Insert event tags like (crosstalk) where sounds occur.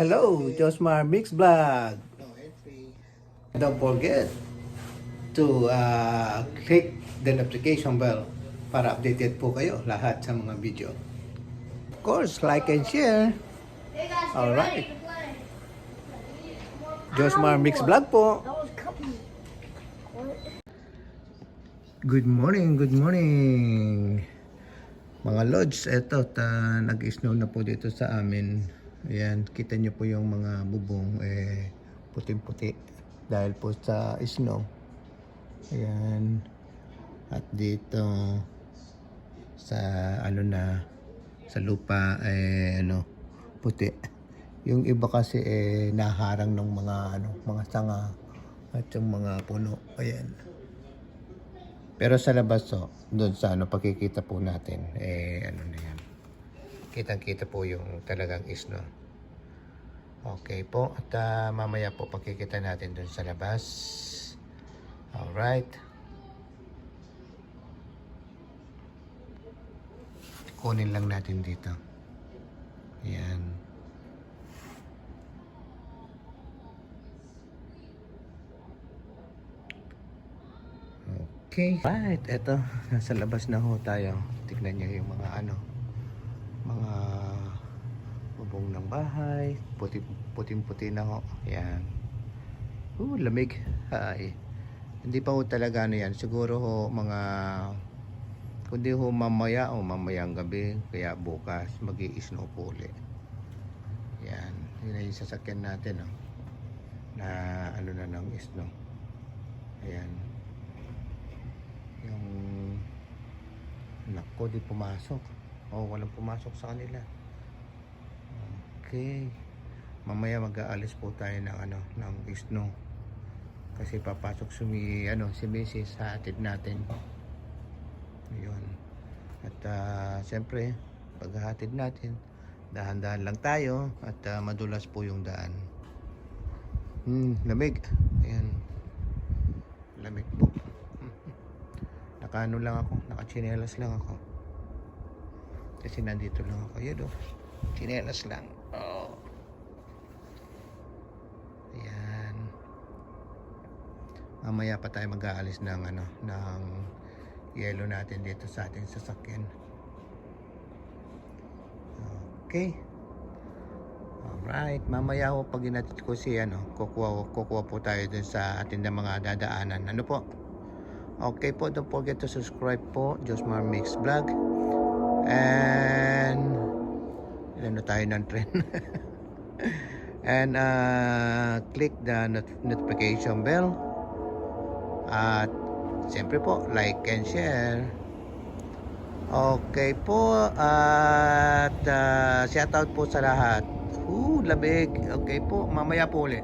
Hello, Josmar Mix Vlog. Don't forget to uh, click the notification bell para updated po kayo lahat sa mga video. Of course, like and share. Hey guys, All get right. ready to play. Josmar Mix Vlog po. Good morning, good morning. Mga lodge, eto, ta, nag-snow na po dito sa amin. Ayan, kita nyo po yung mga bubong, eh, puting-puti. Dahil po sa snow. Ayan. At dito, sa, ano na, sa lupa, eh, ano, puti. Yung iba kasi, eh, naharang ng mga, ano, mga sanga at yung mga puno. Ayan. Pero sa labas, so, doon sa ano, pagkikita po natin, eh, ano. Kitang-kita po yung talagang isno. Okay po, at ah, mamaya po pagkikita natin doon sa labas. Alright. Kunin lang natin dito. Yan. Okay. Right, eto. Nasa labas na ho tayo. Tignan niyo yung mga ano, bubong ng bahay. Puti, puting-puti na ho. Yan. Uh, lamig. Ay. Hindi pa ho talaga ano yan. Siguro ho mga kundi ho mamaya o mamayang gabi kaya bukas mag snow po uli. Yan. Yun yung sasakyan natin oh. na ano na ng snow. Ayan yung nako di pumasok oh walang pumasok sa kanila okay mamaya mag-aalis po tayo ng ano ng snow kasi papasok sumi ano si Mrs. sa atid natin yun at uh, siyempre paghahatid natin dahan-dahan lang tayo at ah, madulas po yung daan hmm lamig ayan lamig po (laughs) Nakaano lang ako, nakachinelas lang ako. Kasi nandito lang ako. Yun oh. Chinelas lang. Oh. Ayan. Mamaya pa tayo mag-aalis ng ano, ng yelo natin dito sa ating sasakyan. Okay. Alright, mamaya ho pag inatid ko si ano, kukuha, kukuha po tayo dun sa ating mga dadaanan. Ano po? Okay po, don't forget to subscribe po, Josmar Mix Vlog. And, ilan na tayo ng trend. (laughs) And, uh, click the not- notification bell. At, siyempre po, like and share. Okay po, at uh, shout out po sa lahat. Ooh, lamig. Okay po, mamaya po ulit.